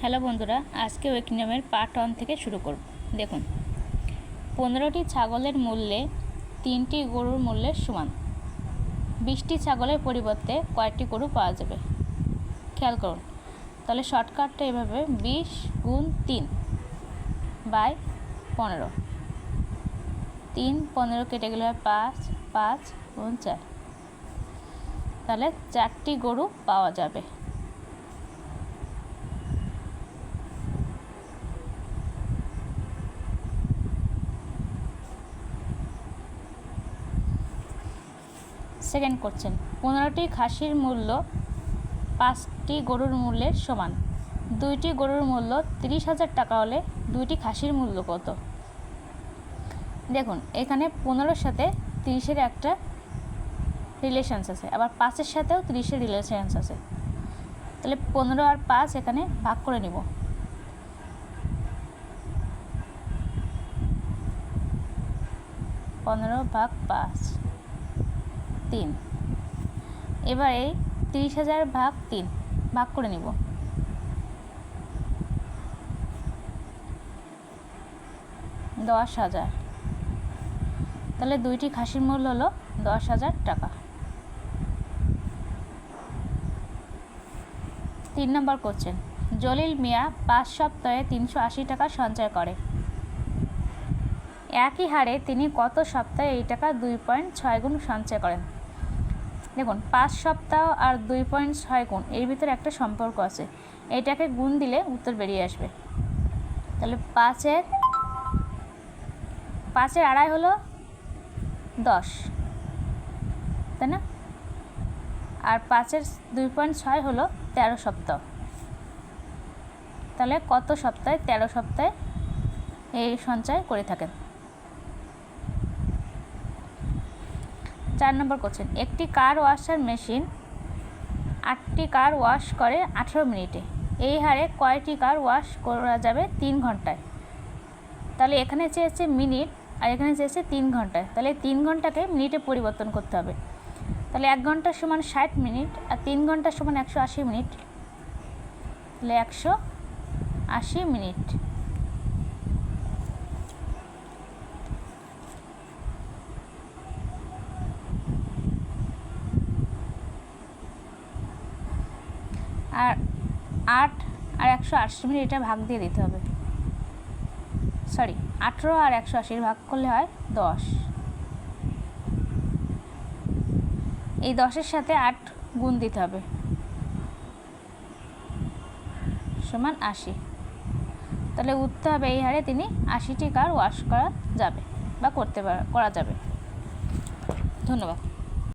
Hello বন্ধুরা, আজকে ওয়েক নিয়মের পার্ট ওয়ান থেকে শুরু করব। দেখুন, পনেরোটি ছাগলের মূল্যে তিনটি গরুর মূল্যের সমান। বিশটি ছাগলের পরিবর্তে কয়েকটি গরু পাওয়া যাবে। খেয়াল করুন, তাহলে শর্টকাটটা এভাবে, বিশ গুণ তিন বাই পনেরো। তিন, পনেরো কেটে গেলে হয় পাঁচ পাঁচ গুণ চার। তাহলে চারটি গরু পাওয়া যাবে। সেকেন্ড করছেন। পনেরোটি খাসির মূল্য পাঁচটি গরুর মূল্যের সমান। দুইটি গরুর মূল্য তিরিশ হাজার টাকা হলে দুইটি খাসির মূল্য কত? দেখুন, এখানে পনেরোর সাথে তিরিশের একটা রিলেশনস আছে। আবার পাঁচের সাথেও তিরিশের রিলেশনস আছে। তাহলে পনেরো আর পাঁচ এখানে ভাগ করে নিব। পনেরো ভাগ পাঁচ। তিন। এবার তিরিশ হাজার ভাগ তিন, ভাগ করে নিব। দশ হাজার। তাহলে দুইটি খাসির মূল্য হলো দশ হাজার টাকা। তিন নম্বর কোশ্চেন জলিল মিয়া পাঁচ সপ্তাহে তিনশো আশি টাকা সঞ্চয় করে। একই হারে তিনি কত সপ্তাহে এই টাকা দুই পয়েন্ট ছয় গুণ সঞ্চয় করেন? দেখুন, পাঁচ সপ্তাহ আর দুই পয়েন্ট ছয় গুণ, এর ভিতরে একটা সম্পর্ক আছে। এটাকে গুণ দিলে উত্তর বেরিয়ে আসবে। তাহলে পাঁচের পাঁচের আড়াই হলো দশ। তাই না? আর পাঁচের দুই পয়েন্ট ছয় হলো তেরো সপ্তাহ। তাহলে কত সপ্তাহে তেরো সপ্তাহে এই সঞ্চয় করে থাকেন? চার নম্বর কোশ্চেন একটি কার ওয়াশার মেশিন আটটি কার ওয়াশ করে আঠেরো মিনিটে। এই হারে কয়টি কার ওয়াশ করা যাবে? তিন ঘন্টায়। তাহলে এখানে চেয়েছে মিনিট, আর এখানে চেয়েছে তিন ঘন্টায়। তাহলে তিন ঘন্টাকে মিনিটে পরিবর্তন করতে হবে। তাহলে এক ঘণ্টার সমান ষাট মিনিট, আর তিন ঘণ্টার সমান একশো আশি মিনিট। তাহলে একশো আশি মিনিট। আর আট আর একশো আশি মিনিট এটা ভাগ দিয়ে দিতে হবে। সরি আঠেরো আর একশো আশির ভাগ করলে হয় দশ। এই দশের সাথে আট গুণ দিতে হবে। সমান আশি। তাহলে উঠতে হবে এই হারে তিনি আশিটি কার ওয়াশ করা যাবে বা করতে করা যাবে। ধন্যবাদ।